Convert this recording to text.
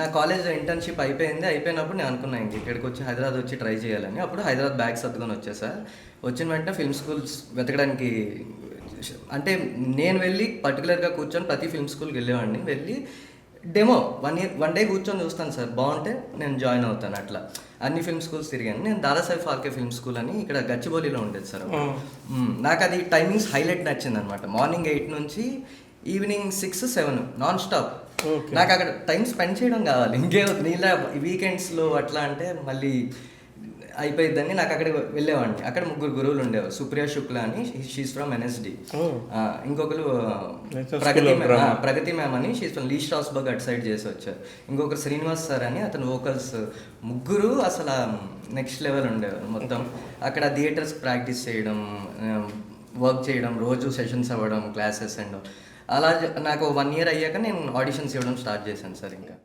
నా college internship అయిపోయింది. అయిపోయినప్పుడు నేను అనుకున్నాను ఇంక ఇక్కడికి వచ్చి హైదరాబాద్ వచ్చి ట్రై చేయాలని. అప్పుడు హైదరాబాద్ బ్యాగ్స్ సర్దుకొని వచ్చేసా వచ్చిన వెంటనే ఫిల్మ్ స్కూల్స్ వెతకడానికి అంటే నేను వెళ్ళి పర్టికులర్గా కూర్చొని ప్రతి ఫిల్మ్ స్కూల్కి వెళ్ళేవాడిని. వెళ్ళి demo one year one day కూర్చొని చూస్తాను సార్. బాగుంటే నేను జాయిన్ అవుతాను అట్లా. అన్ని ఫిల్మ్ స్కూల్స్ తిరిగాను. నేను దాదాసాహెబ్ ఫాల్కే ఫిల్మ్ స్కూల్ అని ఇక్కడ గచ్చిబౌలిలో ఉండేది సార్. నాకు అది టైమింగ్స్ హైలైట్ నచ్చింది అనమాట మార్నింగ్ ఎయిట్ నుంచి evening six seven non stop నాకు అక్కడ టైం స్పెండ్ చేయడం కావాలి. ఇంకేమవుతుంది ఇలా వీకెండ్స్లో అట్లా అంటే మళ్ళీ అయిపోయిద్దని నాకు అక్కడ వెళ్ళేవాడిని. అక్కడ ముగ్గురు గురువులు ఉండేవారు. సుప్రియ శుక్లా అని షీస్ ఫ్రమ్ ఎన్ఎస్డి ఇంకొకరు ప్రగతి. ప్రగతి మ్యామ్ అని షీస్ ఫ్రమ్ లీ స్ట్రాస్బర్గ్ అటు సైడ్ చేసి వచ్చారు. ఇంకొకరు శ్రీనివాస్ సార్ అని అతను వోకల్స్ ముగ్గురు అసలు నెక్స్ట్ లెవెల్ ఉండేవారు మొత్తం. అక్కడ థియేటర్స్ ప్రాక్టీస్ చేయడం వర్క్ చేయడం రోజు సెషన్స్ అవ్వడం క్లాసెస్ అండ్ అలా నాకు వన్ ఇయర్ అయ్యాక నేను ఆడిషన్స్ ఇవ్వడం స్టార్ట్ చేశాను సార్ ఇంకా.